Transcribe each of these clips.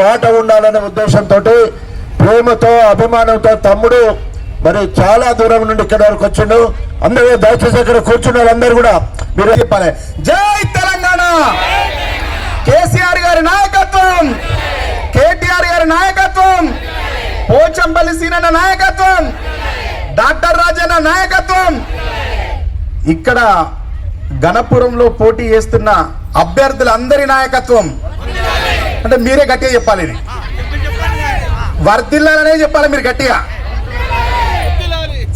మాట ఉండాలనే ఉద్దేశంతో ప్రేమతో అభిమానంతో తమ్ముడు మరి చాలా దూరం నుండి ఇక్కడ వరకు వచ్చిండు. అందరూ దయచేసి ఇక్కడ కూర్చున్న వాళ్ళందరూ కూడా మీరు చెప్పాలి. జై తెలంగాణ! కేసీఆర్ గారి నాయకత్వం! కేటీఆర్ గారి నాయకత్వం! పోచంపల్లి సీనన్న నాయకత్వం! డాక్టర్ రాజన్న నాయకత్వం! ఇక్కడ గణపురంలో పోటీ చేస్తున్న అభ్యర్థులందరి నాయకత్వం! అంటే మీరే గట్టిగా చెప్పాలి ఇది. వర్దిల్లాలనే చెప్పాలి మీరు గట్టిగా.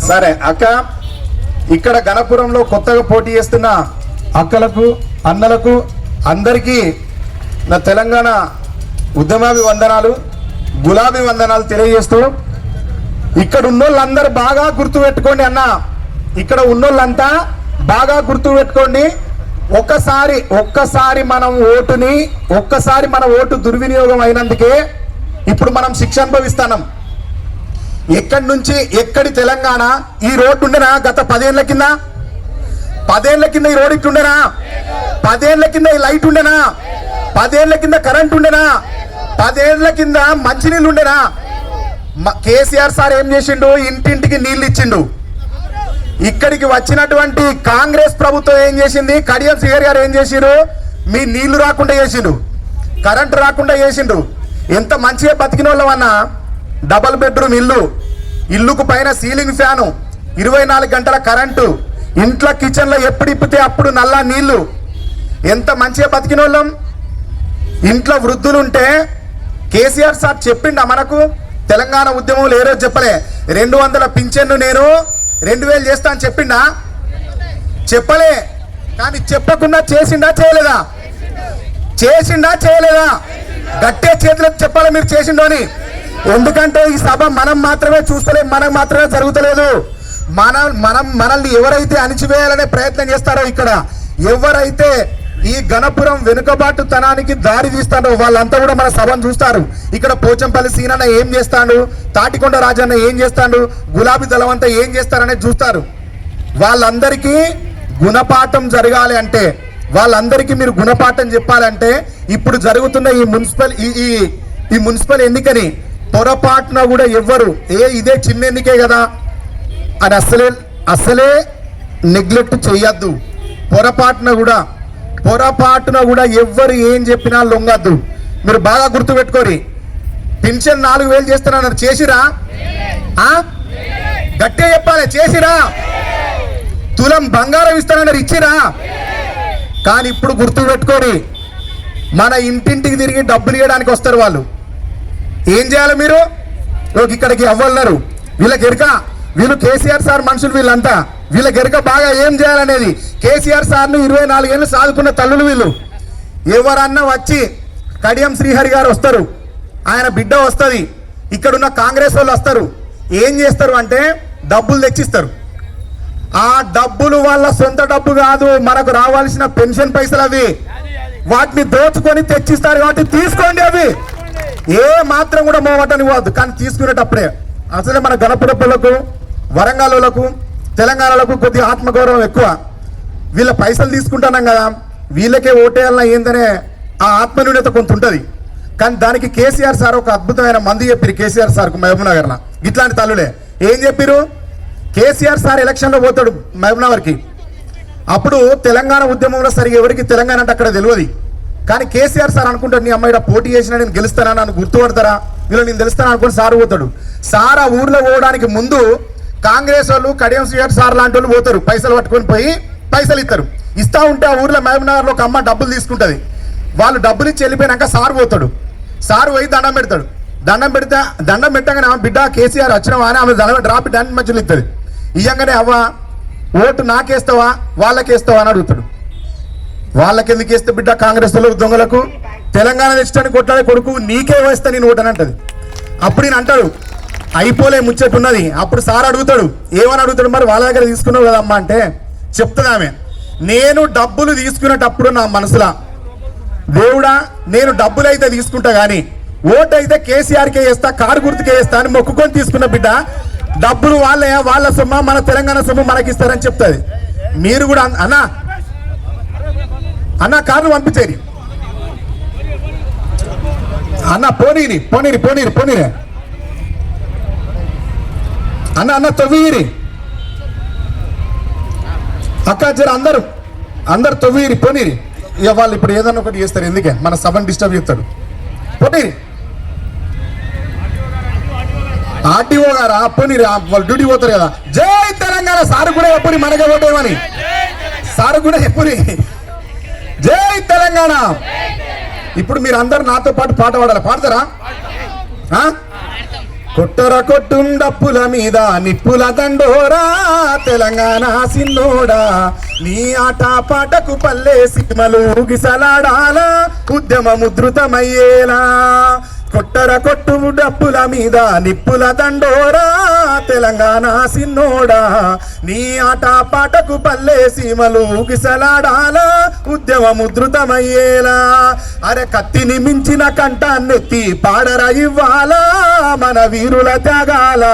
సరే అక్క ఇక్కడ గణపురంలో కొత్తగా పోటీ చేస్తున్న అక్కలకు అన్నలకు అందరికీ నా తెలంగాణ ఉద్యమాభి వందనాలు గులాబీ వందనాలు తెలియజేస్తూ ఇక్కడ ఉన్నోళ్ళందరూ బాగా గుర్తు పెట్టుకోండి అన్న. ఇక్కడ ఉన్నోళ్ళంతా బాగా గుర్తు పెట్టుకోండి ఒక్కసారి ఒక్కసారి మనం ఓటుని ఒక్కసారి మన ఓటు దుర్వినియోగం అయినందుకే ఇప్పుడు మనం శిక్ష అనుభవిస్తాం ఎక్కడి నుంచి ఎక్కడి తెలంగాణ ఈ రోడ్డు ఉండేనా? గత పదేళ్ళ కింద? పదేళ్ళ కింద ఈ రోడ్ ఇట్టుండేనా పదేళ్ళ కింద ఈ లైట్ ఉండేనా? పదేళ్ళ కింద కరెంట్ ఉండేనా? పదేళ్ళ కింద మంచినీళ్ళు ఉండేనా? కేసీఆర్ సార్ ఏం చేసిండు? ఇంటింటికి నీళ్ళు ఇచ్చిండు. ఇక్కడికి వచ్చినటువంటి కాంగ్రెస్ ప్రభుత్వం ఏం చేసింది? కడియం శ్రీహరి గారు ఏం చేసిండు మీ నీళ్ళు రాకుండా చేసిండు కరెంటు రాకుండా చేసిండు ఎంత మంచిగా బతికిన వాళ్ళమన్నా డబల్ బెడ్రూమ్ ఇల్లు. ఇల్లుకు పైన సీలింగ్ ఫ్యాను. ఇరవై నాలుగు గంటల కరెంటు. ఇంట్లో కిచెన్లో ఎప్పుడు ఇప్పితే అప్పుడు నల్ల నీళ్ళు. ఎంత మంచిగా బతికిన వాళ్ళం? ఇంట్లో వృద్ధులుంటే కేసీఆర్ సార్ చెప్పిండా మనకు? తెలంగాణ ఉద్యమంలో ఏ రోజు చెప్పలే రెండు వందల పింఛన్ను నేను రెండు వేలు చేస్తా అని చెప్పిండా? చెప్పలే. కానీ చెప్పకుండా చేసిండా చేయలేదా? చేసిండా చేయలేదా? గట్టే చేతులకు చెప్పాలి మీరు చేసిండో అని? ఎందుకంటే ఈ సభ మనం మాత్రమే చూస్తలేం మనం మాత్రమే జరుగుతలేదు. మన మనం మనల్ని ఎవరైతే అణిచివేయాలనే ప్రయత్నం చేస్తారో ఇక్కడ ఎవరైతే ఈ గణపురం వెనుకబాటుతనానికి దారి తీస్తాడు. వాళ్ళంతా కూడా మన సభను చూస్తారు. ఇక్కడ పోచంపల్లి సీనన్న ఏం చేస్తాడు? తాటికొండ రాజన్న ఏం చేస్తాడు? గులాబీ దళం అంతా ఏం చేస్తారనేది చూస్తారు. వాళ్ళందరికీ గుణపాఠం జరగాలి అంటే వాళ్ళందరికీ మీరు గుణపాఠం చెప్పాలంటే ఇప్పుడు జరుగుతున్న ఈ మున్సిపల్ ఈ ఈ ఈ మున్సిపల్ ఎన్నికని పొరపాటున కూడా ఎవ్వరు ఏ ఇదే చిన్న ఎన్నికే కదా. అని అస్సలే అసలే నెగ్లెక్ట్ చేయొద్దు. పొరపాటున కూడా పొరపాటున కూడా ఎవ్వరు ఏం చెప్పినా లొంగద్దు. మీరు బాగా గుర్తుపెట్టుకోరి. పెన్షన్ నాలుగు వేలు చేస్తున్నారు చేసిరా? ఆ? చెప్పాలి చేసిరా? తులం బంగారం ఇస్తానన్నారు ఇచ్చిరా? కానీ ఇప్పుడు గుర్తు పెట్టుకోరి మన ఇంటింటికి తిరిగి డబ్బులు ఇవ్వడానికి వస్తారు వాళ్ళు. ఏం చేయాలి మీరు? ఇక్కడికి అవ్వన్నారు వీళ్ళకి ఎరక వీళ్ళు కేసీఆర్ సార్ మనుషులు వీళ్ళంతా. వీళ్ళకి ఎరక బాగా ఏం చేయాలనేది? కేసీఆర్ సార్ను ఇరవై నాలుగేళ్ళు సాదుకున్న తల్లులు వీళ్ళు. ఎవరన్నా వచ్చి కడియం శ్రీహరి గారు వస్తారు ఆయన బిడ్డ వస్తుంది ఇక్కడున్న కాంగ్రెస్ వాళ్ళు వస్తారు ఏం చేస్తారు అంటే డబ్బులు తెచ్చిస్తారు. ఆ డబ్బులు వాళ్ళ సొంత డబ్బు కాదు మనకు రావాల్సిన పెన్షన్ పైసలు అవి. వాటిని దోచుకొని తెచ్చిస్తారు కాబట్టి తీసుకోండి అవి. ఏ మాత్రం కూడా మోవటని పోవద్దు కానీ తీసుకునేటప్పుడే. అసలే మన గణపురపులకు వరంగల్లకు తెలంగాణలకు కొద్దిగా ఆత్మగౌరవం ఎక్కువ. వీళ్ళ పైసలు తీసుకుంటున్నాం కదా. వీళ్ళకే ఓటేయాలన్నా ఏందనే ఆ ఆత్మన్యూనత కొంత ఉంటుంది. కానీ దానికి కేసీఆర్ సార్ ఒక అద్భుతమైన మంది చెప్పారు కేసీఆర్ సార్కు మహబూబ్నగర్లో ఇట్లాంటి తల్లులే ఏం చెప్పారు కేసీఆర్ సార్ ఎలక్షన్లో పోతాడు మహబూబ్నగర్కి. అప్పుడు తెలంగాణ ఉద్యమంలో సరిగా ఎవరికి తెలంగాణ అంటే అక్కడ తెలియదు. కానీ కేసీఆర్ సార్ అనుకుంటాడు నీ అమ్మాయి పోటీ చేసినా నేను గెలుస్తానా? నన్ను గుర్తుపడతారా? వీళ్ళు నేను గెలుస్తాను అనుకుని సార్ పోతాడు. సార్ ఆ ఊర్లో పోవడానికి ముందు కాంగ్రెస్ వాళ్ళు కడియం సార్ లాంటి వాళ్ళు పోతారు. పైసలు పట్టుకొని పోయి పైసలు ఇస్తారు ఇస్తా ఉంటే ఆ ఊర్లో మహబూబ్నగర్లో ఒక అమ్మ డబ్బులు తీసుకుంటుంది. వాళ్ళు డబ్బులు ఇచ్చి వెళ్ళిపోయినాక సార్ పోతాడు. సార్ పోయి దండం పెడతాడు. దండం పెడితే దండం పెట్టగానే ఆమె బిడ్డ కేసీఆర్ వచ్చినవా అని ఆమె దండం డ్రాప్ డాన్స్ మధ్యలో ఇస్తుంది ఇయ్యంగానే అవ్వ ఓటు నాకేస్తావా? వాళ్ళకేస్తావా అని అడుగుతాడు. వాళ్ళకి ఎందుకు వేస్తే బిడ్డ కాంగ్రెస్ దొంగలకు? తెలంగాణ తెచ్చడానికి కొట్లాడే కొడుకు నీకే వేస్తా నేను ఓటని అంటది. అప్పుడు నేను అంటాడు అయిపోలే ముచ్చట ఉన్నది. అప్పుడు సార్ అడుగుతాడు ఏమని అడుగుతాడు? మరి వాళ్ళ దగ్గర తీసుకున్నావు కదమ్మా? అంటే చెప్తుంది ఆమె. నేను డబ్బులు తీసుకునేటప్పుడు నా మనసులా దేవుడా నేను డబ్బులు అయితే తీసుకుంటా గానీ ఓటు అయితే కేసీఆర్కే వేస్తా కారు గుర్తుకే వేస్తా అని మొక్కుకొని తీసుకున్న బిడ్డ డబ్బులు వాళ్ళే వాళ్ళ సొమ్మ మన తెలంగాణ సొమ్ము మనకి ఇస్తారని చెప్తుంది. మీరు కూడా అన్న- అన్నా అన్న కార్లు పంపించేది. అన్న పోనీరి పోనీరి పోనీరి పోనీరే. అన్న అన్న తొవ్వీరి. అక్క జర అందరు అందరు తొవ్వీరి పోనీరి. ఇక వాళ్ళు ఇప్పుడు ఏదన్నా ఒకటి చేస్తారు ఎందుకే? మన సభను డిస్టర్బ్ చేస్తాడు. పోనీరి. ఆర్టీఓ గారా? పోనీరి వాళ్ళు డ్యూటీ పోతారు కదా. జై తెలంగాణ సార్ కూడా ఎప్పుడు మనకే ఓటేమని సార్ కూడా ఎప్పుడు జై తెలంగాణ. ఇప్పుడు మీరు అందరు నాతో పాటు పాట పాడాలి? పాడతారా? ఆ? కొట్టర కొట్టుండప్పుల మీద నిప్పుల దండోరా తెలంగాణ సిన్నోడా. నీ ఆట పాటకు పల్లె సీమలు గిసలాడాలా ఉద్యమ ముద్రుతమయ్యేలా కొట్టర కొట్టు డప్పుల మీద నిప్పుల దండోరా తెలంగాణ సిన్నోడా. నీ ఆట పాటకు పల్లె సీమలు ఊగిసలాడాలా ఉద్యమం ఉధృతమయ్యేలా అరే కత్తిని మించిన కంటాన్నెత్తి పాడర ఇవ్వాలా మన వీరుల త్యాగాల.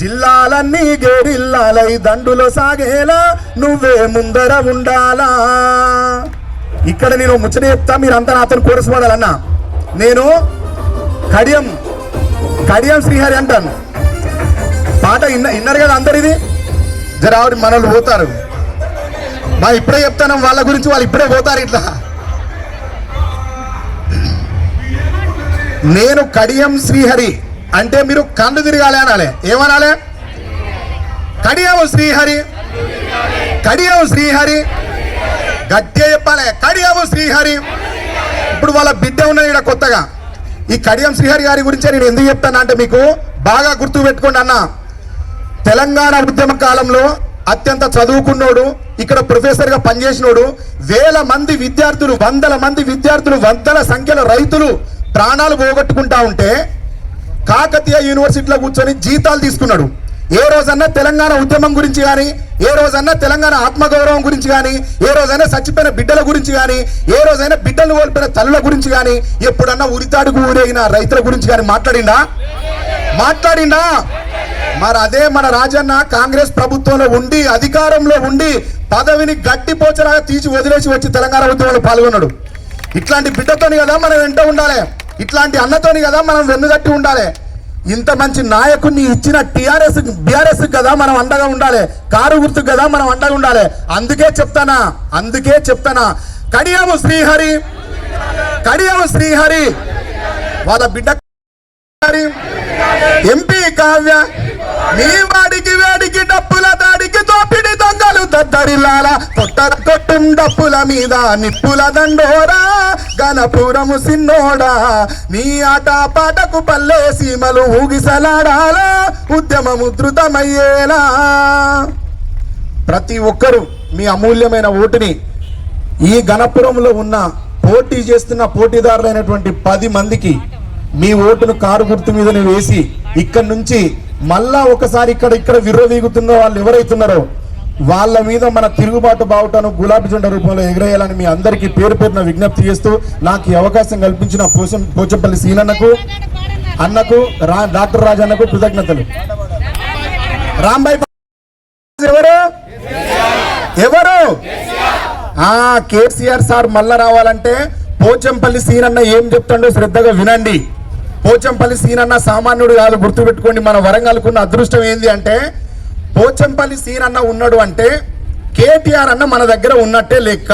జిల్లాలన్నీ గేరిల్లాలై దండులో సాగేలా నువ్వే ముందర ఉండాలా. ఇక్కడ నేను ముచ్చట చెప్తా మీరంతా నాతో కోరసపడాలన్నా నేను కడియం కడియం శ్రీహరి అంటాను పాట ఇన్న ఇన్నారు కదా అందరు ఇది? జర ఆవిడ మనల్ని పోతారు. మా ఇప్పుడే చెప్తాను వాళ్ళ గురించి వాళ్ళు ఇప్పుడే పోతారు ఇట్లా. నేను కడియం శ్రీహరి అంటే మీరు కళ్ళు తిరగాలి అనాలి. ఏమనాలి? కడియం శ్రీహరి. కడియం శ్రీహరి. గట్టిగా చెప్పాలి. కడియం శ్రీహరి. ఇప్పుడు వాళ్ళ బిడ్డ ఉన్నది ఇక్కడ కొత్తగా. ఈ కడియం శ్రీహరి గారి గురించే నేను ఎందుకు చెప్తాను అంటే మీకు బాగా గుర్తు పెట్టుకోండి అన్న. తెలంగాణ ఉద్యమ కాలంలో అత్యంత చదువుకున్నోడు ఇక్కడ ప్రొఫెసర్గా పనిచేసినోడు వేల మంది విద్యార్థులు వందల మంది విద్యార్థులు వందల సంఖ్యలో రైతులు ప్రాణాలు పోగొట్టుకుంటా ఉంటే కాకతీయ యూనివర్సిటీలో కూర్చొని జీతాలు తీసుకున్నాడు. ఏ రోజన్నా తెలంగాణ ఉద్యమం గురించి కానీ ఏ రోజన్నా తెలంగాణ ఆత్మగౌరవం గురించి కానీ ఏ రోజైనా చచ్చిపోయిన బిడ్డల గురించి కానీ ఏ రోజైనా బిడ్డలు కోల్పోయిన తల్లుల గురించి కానీ ఎప్పుడన్నా ఉరితాడుకు ఊరేగిన రైతుల గురించి కానీ మాట్లాడిండా? మాట్లాడిండా? మరి అదే మన రాజన్న కాంగ్రెస్ ప్రభుత్వంలో ఉండి అధికారంలో ఉండి పదవిని గట్టిపోచలాగా తీసి వదిలేసి వచ్చి తెలంగాణ ఉద్యమంలో పాల్గొన్నాడు. ఇట్లాంటి బిడ్డతోని కదా మనం వెంట ఉండాలి. ఇట్లాంటి అన్నతోని కదా మనం వెన్నుగట్టి ఉండాలి. ఇంత మంచి నాయకుడిని ఇచ్చిన టిఆర్ఎస్ బీఆర్ఎస్ కదా మనం అండగా ఉండాలి. కారు గుర్తు కదా మనం అండగా ఉండాలి. అందుకే చెప్తానా? అందుకే చెప్తానా? కడియాము శ్రీహరి. కడియాము శ్రీహరి. వాళ్ళ బిడ్డ ఎంపీ కావ్య. మీ వాడికి వేడికి డప్పుల దాడికి తోపిడి దొంగలు. జిల్లాల కొట్టర మీద నిప్పుల దండోరా గణపురము సిన్నోడా. నీ ఆట పాటకు పల్లె సీమలు ఊగిసలాడాలా ఉద్యమము ధృతమయ్యేలా ప్రతి ఒక్కరూ మీ అమూల్యమైన ఓటుని ఈ గణపురంలో ఉన్న పోటీ చేస్తున్న పోటీదారులైనటువంటి పది మందికి మీ ఓటును కారు గుర్తు మీద వేసి ఇక్కడ నుంచి మళ్ళా ఒకసారి ఇక్కడ ఇక్కడ విర్రవీగుతున్న వాళ్ళు ఎవరైతున్నారో వాళ్ళ మీద మన తిరుగుబాటు బావుటను గులాబీ జెండా రూపంలో ఎగరేయాలని మీ అందరికీ పేరు పేరున విజ్ఞప్తి చేస్తూ నాకు ఈ అవకాశం కల్పించిన పోసం పోచంపల్లి సీనన్నకు అన్నకు రా డాక్టర్ రాజన్నకు కృతజ్ఞతలు. రాంబాయి ఎవరు? ఎవరు? ఆ కేసీఆర్ సార్ మళ్ళా రావాలంటే పోచంపల్లి సీనన్న ఏం చెప్తాడో శ్రద్ధగా వినండి. పోచంపల్లి సీనన్న సామాన్యుడు కాదు గుర్తుపెట్టుకోండి మన వరంగల్కున్న అదృష్టం ఏంది అంటే పోచంపల్లి సీనన్న ఉన్నాడు అంటే కేటీఆర్ అన్న మన దగ్గర ఉన్నట్టే లెక్క.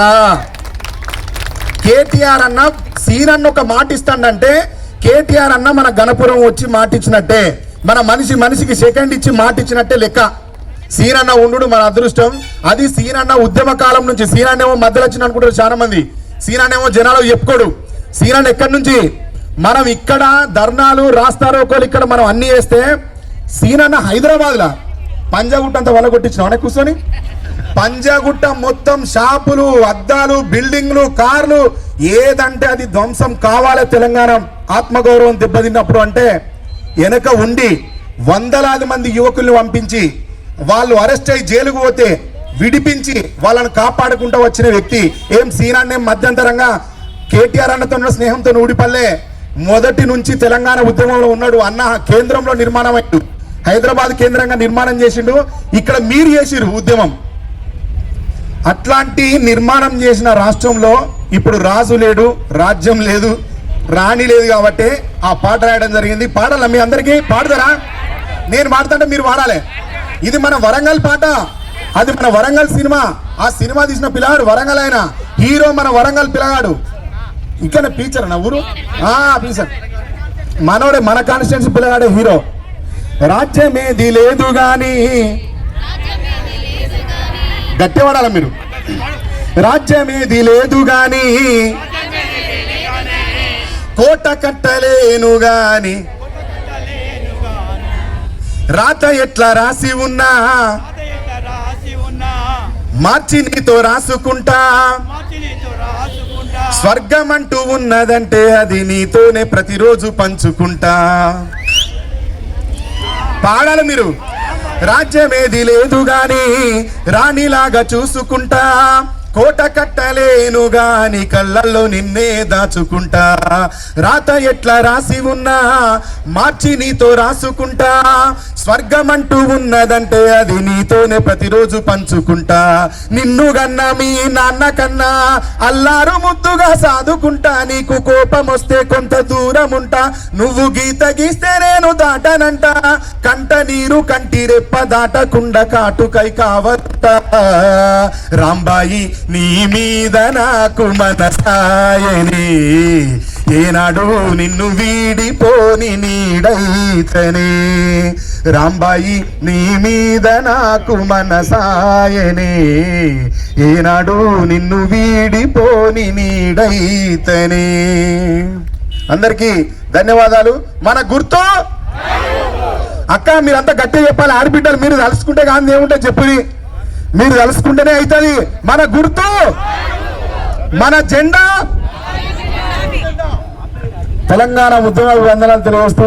కేటీఆర్ అన్న సీనన్న ఒక మాట ఇస్తాడంటే కేటీఆర్ అన్న మన గణపురం వచ్చి మాట ఇచ్చినట్టే మన మనిషి మనిషికి సెకండ్ ఇచ్చి మాట ఇచ్చినట్టే లెక్క. సీనన్న ఉండు మన అదృష్టం. అది సీనన్న ఉద్యమ కాలం నుంచి సీనన్న మధ్యలో వచ్చిన అనుకుంటారు చాలా మంది సీనన్న జనాలు చెప్పుకోడు. సీనన్న ఎక్కడి నుంచి? మనం ఇక్కడ ధర్నాలు రాస్తారోకోలు ఇక్కడ మనం అన్ని వేస్తే సీనన్న హైదరాబాద్లా? పంజాగుట్ట అంతా వల్ల కూర్చొని. పంజాగుట్ట మొత్తం షాపులు అద్దాలు బిల్డింగ్లు కార్లు ఏదంటే అది ధ్వంసం కావాలి తెలంగాణ. ఆత్మగౌరవం దెబ్బతిన్నప్పుడు అంటే వెనక ఉండి వందలాది మంది యువకుల్ని పంపించి వాళ్ళు అరెస్ట్ అయి జైలుకు పోతే విడిపించి వాళ్ళని కాపాడుకుంటూ వచ్చిన వ్యక్తి. ఏం సీనాన్నేం మధ్యంతరంగా కేటీఆర్ అన్నతో ఉన్న స్నేహంతో ఊడిపల్లే మొదటి నుంచి తెలంగాణ ఉద్యమంలో ఉన్నాడు అన్న కేంద్రంలో నిర్మాణం అయ్యాడు హైదరాబాద్ కేంద్రంగా నిర్మాణం చేసిండు. ఇక్కడ మీరు చేసిరు ఉద్యమం. అట్లాంటి నిర్మాణం చేసిన రాష్ట్రంలో ఇప్పుడు రాజు లేడు రాజ్యం లేదు రాణి లేదు కాబట్టి ఆ పాట రాయడం జరిగింది. పాడాలా మీ అందరికీ? పాడతారా? నేను పాడుతుంటే మీరు పాడాలి. ఇది మన వరంగల్ పాట. అది మన వరంగల్ సినిమా. ఆ సినిమా తీసిన పిల్లగాడు వరంగల్ ఆయన. హీరో మన వరంగల్ పిల్లగాడు ఇక్కడ పీచర్ నా ఊరు? ఆ పీచర్ మనోడే మన కాన్స్టిట్యున్సీ పిల్లగాడే హీరో. రాజ్యమేది లేదు గాని. గట్టి మీరు? రాజ్యమేది లేదు గాని. కోట కట్టలేను గాని రాత ఎట్లా రాసి ఉన్నా. రాసి మార్చి నీతో రాసుకుంటా. రాసుకుంటా స్వర్గం అంటూ ఉన్నదంటే అది నీతోనే ప్రతిరోజు పంచుకుంటా. పాడాలి మీరు. రాజ్యమేది లేదు గాని రాణిలాగా చూసుకుంటా. కోట కట్టలేను గాని కళ్ళల్లో నిన్నే దాచుకుంటా. రాత ఎట్లా రాసి ఉన్నా మార్చి నీతో రాసుకుంటా. స్వర్గం అంటూ ఉన్నదంటే అది నీతోనే ప్రతిరోజు పంచుకుంటా. నిన్ను గన్నా మీ నాన్న కన్నా అల్లారు ముద్దుగా సాదుకుంటా. నీకు కోపం వస్తే కొంత దూరం ఉంటా నువ్వు గీత గీస్తే నేను దాటనంట. కంట నీరు కంటి రెప్ప దాటకుండా కాటుకై కావట రాంబాయి నీ మీద నాకు మనసాయని. ఏనాడు నిన్ను వీడిపోని నీడైతనే. రాంబాయి నీ మీద నాకు మనసాయనే. ఏనాడు నిన్ను వీడిపోని నీడైతనే. అందరికీ ధన్యవాదాలు. మన గుర్తు? అక్క మీరంతా గట్టిగా చెప్పాలి. ఆడబిడ్డలు మీరు తలుసుకుంటే కానీ ఏముంటే చెప్పుది మీరు తలుసుకుంటేనే అవుతుంది. మన గుర్తు మన జెండా. తెలంగాణ ఉద్యమ వందనాలు తెలియజేస్తూ